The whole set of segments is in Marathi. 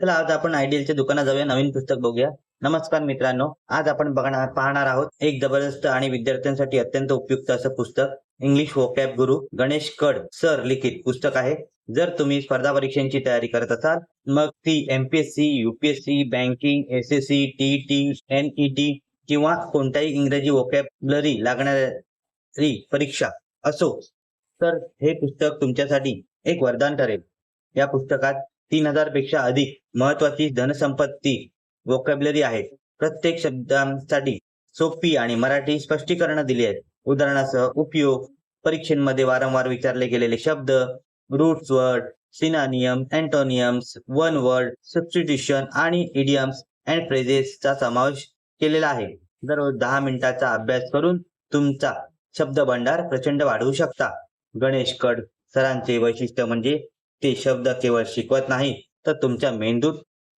चला आज आपण आयडियलच्या दुकानात जाऊया नवीन पुस्तक बघूया. नमस्कार मित्रांनो आज आपण बघणार पाहणार आहोत एक जबरदस्त आणि विद्यार्थ्यांसाठी अत्यंत उपयुक्त असं पुस्तक इंग्लिश वोकॅब गुरु गणेश कड सर लिखित पुस्तक आहे. जर तुम्ही स्पर्धा परीक्षांची तयारी करत असाल मग ती MPSC UPSC banking S S C TET NET किंवा कोणत्याही इंग्रजी वोकॅबलरी लागणारी परीक्षा असो तर हे पुस्तक तुमच्यासाठी एक वरदान ठरेल. या पुस्तकात तीन हजारपेक्षा अधिक महत्वाची धनसंपत्ती वोकॅबलरी आहे. प्रत्येक शब्दांसाठी सोपी आणि मराठी स्पष्टीकरण दिली आहेत. उदाहरणासह उपयोग परीक्षेमध्ये वारंवार विचारले गेलेले शब्द roots word synonym antonyms one word substitution आणि इडियम्स अँड फ्रेजेसचा समावेश केलेला आहे. दररोज दहा मिनिटाचा अभ्यास करून तुमचा शब्द भंडार प्रचंड वाढवू शकता. गणेश कड सरांचे वैशिष्ट्य म्हणजे ते शब्द केवळ शिकवत नाही तर तुमच्या मेंदूत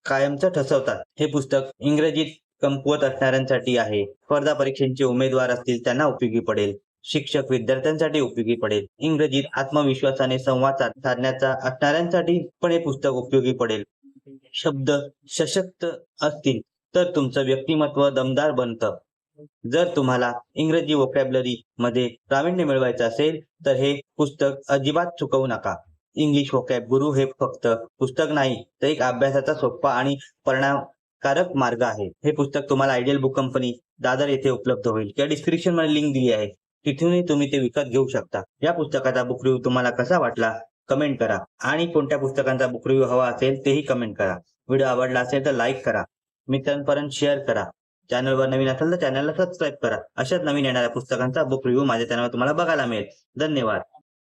कायमचं ठसवतात. हे पुस्तक इंग्रजीत कमकुवत असणाऱ्यांसाठी आहे. स्पर्धा परीक्षांचे उमेदवार असतील त्यांना उपयोगी पडेल. शिक्षक विद्यार्थ्यांसाठी उपयोगी पडेल. इंग्रजीत आत्मविश्वासाने संवाद साधण्याचा असणाऱ्यांसाठी पण हे पुस्तक उपयोगी पडेल. शब्द सशक्त असतील तर तुमचं व्यक्तिमत्व दमदार बनतं. जर तुम्हाला इंग्रजी वोकॅबलरी मध्ये प्रावीण्य मिळवायचं असेल तर हे पुस्तक अजिबात चुकवू नका. इंग्लिश वोकॅब गुरु हे फक्त पुस्तक नाही तर एक अभ्यासाचा सोपा आणि परिणामकारक मार्ग आहे. हे पुस्तक तुम्हाला आयडियल बुक कंपनी दादर येथे उपलब्ध होईल. किंवा डिस्क्रिप्शनमध्ये लिंक दिली आहे. तिथूनही तुम्ही ते विकत घेऊ शकता. या पुस्तकाचा बुक रिव्ह्यू तुम्हाला कसा वाटला कमेंट करा. आणि कोणत्या पुस्तकांचा बुक रिव्ह्यू हवा असेल तेही कमेंट करा. व्हिडिओ आवडला असेल तर लाईक करा. मित्रांपर्यंत शेअर करा. चॅनलवर नवीन असेल तर चॅनलला सबस्क्राईब करा. अशाच नवीन येणाऱ्या पुस्तकांचा बुक रिव्ह्यू माझ्या चॅनलवर तुम्हाला बघायला मिळेल. धन्यवाद.